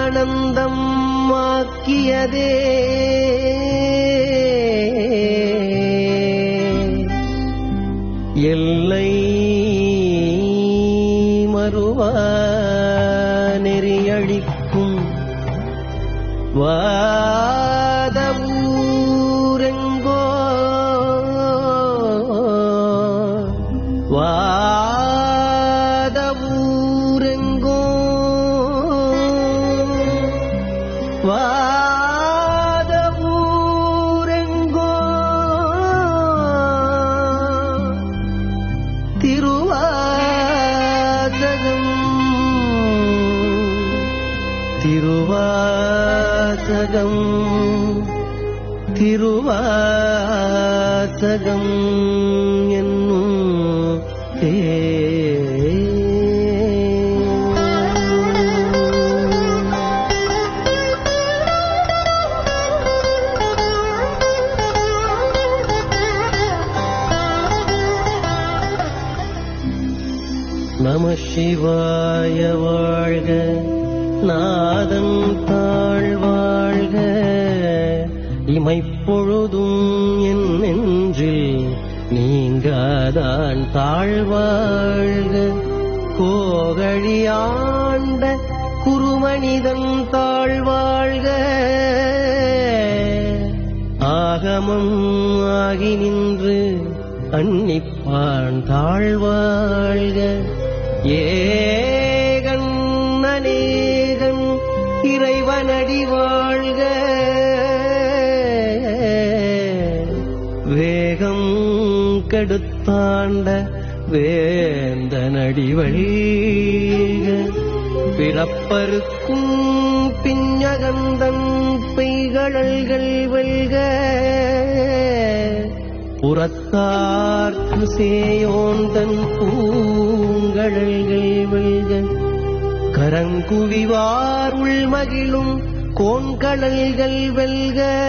ஆனந்தம் ஆக்கியதே. திருவாசகம் திருவாசகம் என்னும் தே நீங்காதான் தாழ்வாழ்க கோகழியாண்ட குருமனிதன் தாழ்வாழ்க. ஆகமம் ஆகி நின்று அன்னிப்பான் தாழ்வாழ்க. ஏகன் அநேகன் இறைவனடி வாழ்க. வேகம் கெடுத்தாண்ட வேந்த வழிக. பிறப்பருக்கும் பிஞ்சகந்தம் பெய்கழல்கள் வெல்க. புறத்தார்க்கு சேயோந்தன் பூங்கழல்கள் வெல்க. கரங்குவிவார் உள்மகிழும் கோண்கடல்கள் வெல்க.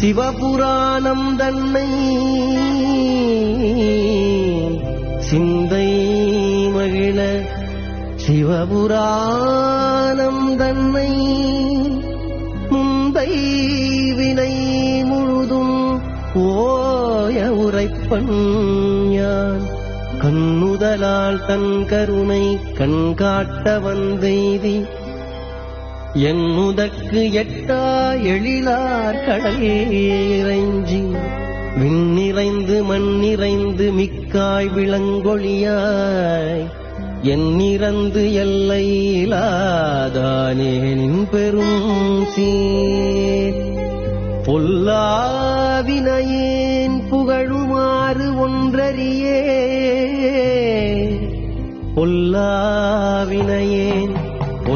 சிவபுராணம் தன்னை சிந்தை மகிழ சிவபுராணம் தன்னை முந்தை வினை முழுதும் ஓய உரைப்பன் யான். கண்ணுதலால் தன் கருணை கண்காட்ட வந்தெய்தி வந்தெய்தி என்னுதற்கு எட்டா எழிலார் கடல் இறைஞ்சி. விண்ணிறைந்து மண்ணிறைந்து மிக்காய் விளங்கொழியாய். எண்ணிறந்து எல்லையிலாதானேனின் பெரும் சீர். பொல்லாவினையேன் புகழுமாறு ஒன்றறியே. பொல்லாவினையேன்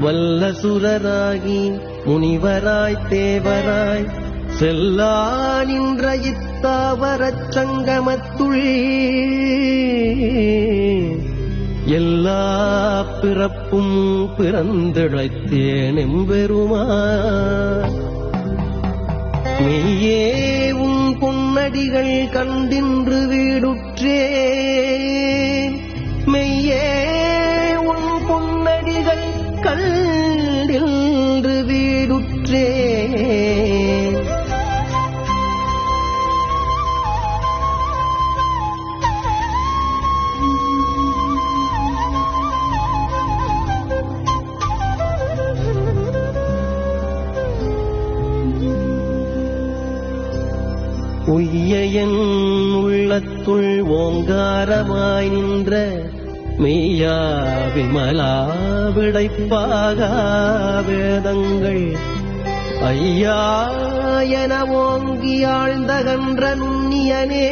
வல்ல சுரராகி முனிவராய் தேவராய் செல்லா நின்ற இத்தாவரச் சங்கமத்துள். எல்லா பிறப்பும் பிறந்திழைத்தேன் எம்பெருமா மெய்யே உன் பொன்னடிகள் கண்டின்று வீடுற்றே. மெய்யே வீடுற்றேன் உய்யன் உள்ளத்துள் ஓங்காரமாய் நின்ற மெய்யா விமலா விடைப்பாகா வேதங்கள் ஐயா என ஓங்கி ஆழ்ந்தகன்ற நுண்ணியனே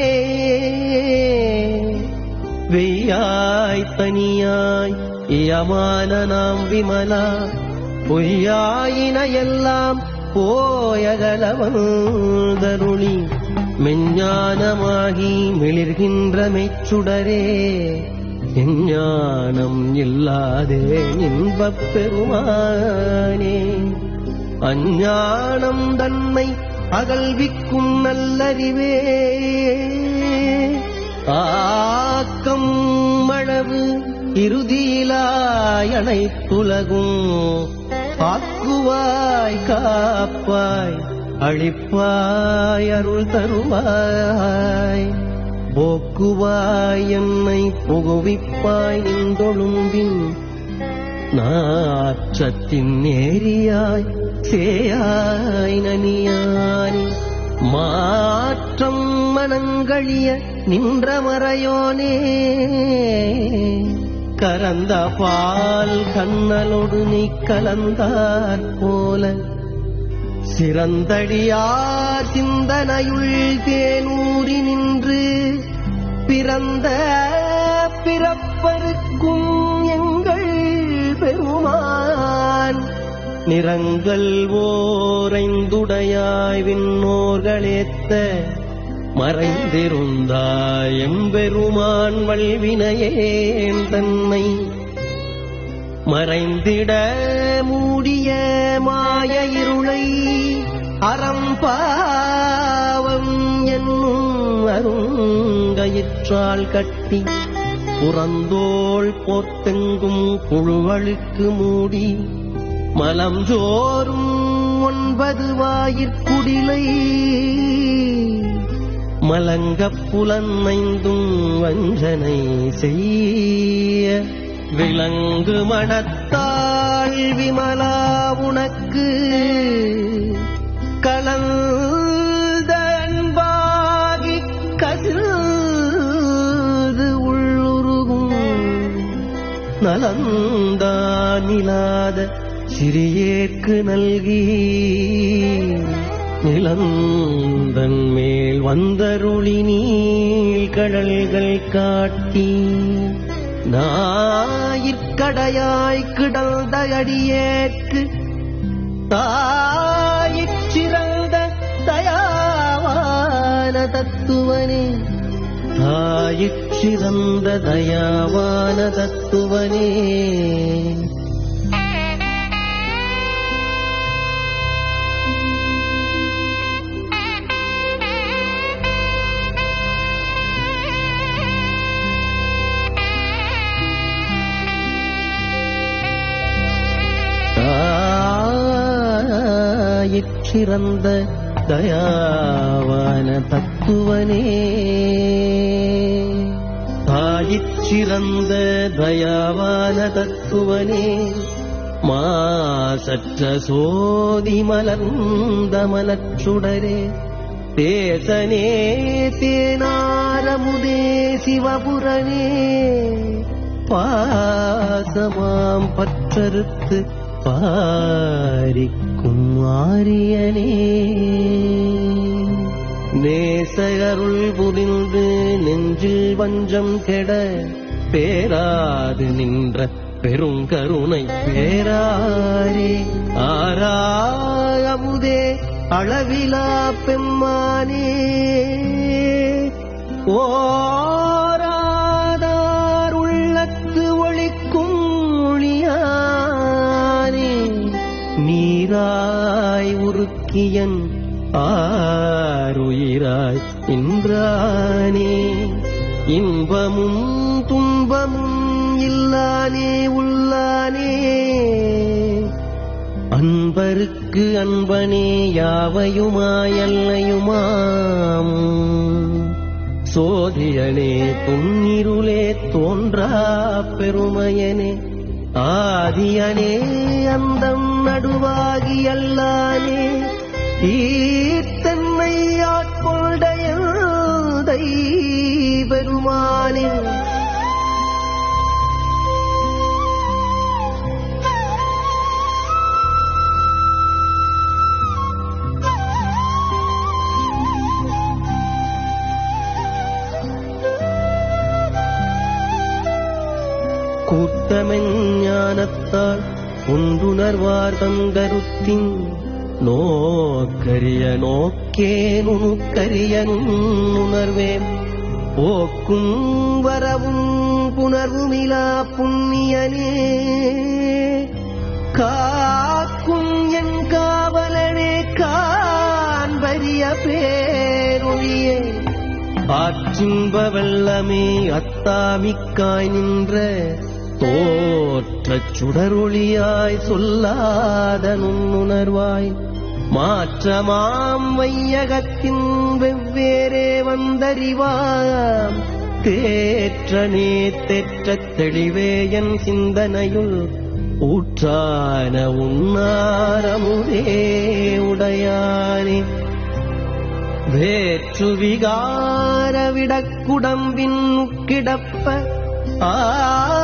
வெய்யாய் தனியாய் இயமான நாம் விமலா. பொய்யாயின எல்லாம் போயகலவந்தருளி. மெஞ்ஞானமாகி மிளிர்கின்ற மெச்சுடரே எஞ்ஞானம் இல்லாதே இன்பப் பெருமானே. அஞ்ஞானம் தன்னை அகல்விக்கும் நல்லறிவே. ஆக்கம் மழவு இறுதியிலாயனை அனைத்துலகும் பாக்குவாய் காப்பாய் அழிப்பாய் அருள் தருவாய். போக்குவாய் என்னை புகுவிப்பாய் நின்றொழும்பின் நாற்றத்தின் நேரியாய். சேயாய் நனியானி மாற்றம் மனங்களிய நின்ற மறையோனே கரந்த பால் கண்ணலோடு நீ கலந்தார் போல சிறந்தடியார் சிந்தனையுள் தேனூறி நின்று பிறந்த பிறப்பருக்கு நிறங்கள் ஓரைந்துடையாய் விண்ணோர்களேத்த மறைந்திருந்தாய் எம்பெருமான் வல்வினையேன் தன்னை. மறைந்திட மூடிய மாய இருளை அறம்பாவம் என்னும் அருங்கயிற்றால் கட்டி புறந்தோள் போத்தெங்கும் புழுவழுக்கு மூடி மலம் ஜோறும் ஒன்பது வாயிற்குடிலை மலங்கப் புலன்மைந்தும் வஞ்சனை செய்ய. விலங்கு மனத்தாள் விமலா உனக்கு. கலந்த அன்பாகி கசிந்து உள்ளுருகும். நலந்தானிலாத சிறியேற்கு நல்கி நிலந்தன் மேல் வந்தருளி நீள் கடல்கள் காட்டி நாயிற்கடையாய் கிடந்த அடியேற்கு தாயிற்சிறந்த தயாவான தத்துவனே. தாயிற்சிறந்த தயாவான தத்துவனே. சிறந்த தயாவான தத்துவனே. தாயிறந்த தயாவான தத்துவனே. மாசற்ற சோதி மலர்ந்த மலச்சுடரே. தேசனே தேனாரமுதே சிவபுரனே. பாசமாம் பற்றறுத்து பாரிக்க குமாரியனே நேசகருள் புரிந்து நெஞ்சில் வஞ்சம் கெட பேராது நின்ற பெருங்கருணை பேராரே. ஆராயமுதே அளவிலா பெம்மானே. ஓ நீராய் உருக்கியன் ஆருயிராய் இன்றானே இன்பமும் துன்பமும் இல்லானே உள்ளானே. அன்பருக்கு அன்பனே யாவையுமாயல்லையுமாம் சோதியனே துன்னிருளே தோன்றா பெருமையனே. ஆதியனே அந்தம் நடுவாகி அல்லானே தீர்த்தன்மை ஆட்கொண்டைய பெருமானே. ஞானத்தால் தந்தருத்தின் நோக்கரிய நோக்கே நுணுக்கரிய நுண்ணுணர்வேன் போக்கும் வரவும் புணர்வுமிலா புண்ணியனே. காக்கும் என் காவலனே காண்பரிய பேருளியே ஆற்றின்ப வெள்ளமே அத்தாமிக்காய் நின்ற தோற்றச் சுடரொளியாய் சொல்லாத நுண்ணுணர்வாய் மாற்றமாம் வையகத்தின் வெவ்வேறே வந்தறிவாம். தேற்றனே தேற்றத் தெளிவே என் சிந்தனையுள் ஊற்றான உன்னாரமுதே உடையானே. வேற்று விகார விடக்குடம்பின் கிடப்ப ஆ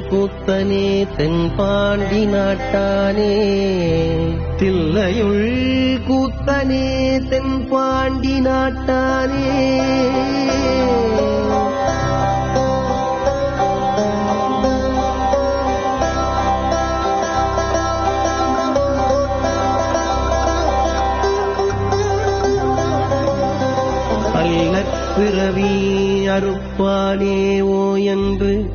கூத்தனே தென்பாண்டி நாட்டானே. தில்லையுள் கூத்தனே தென்பாண்டி நாட்டானே. அல்லற் பிறவி அறுப்பானே ஓ என்று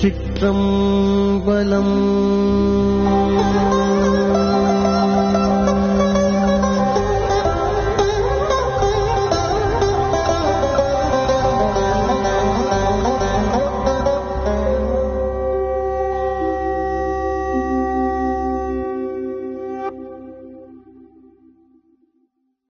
चित्रं बलम्।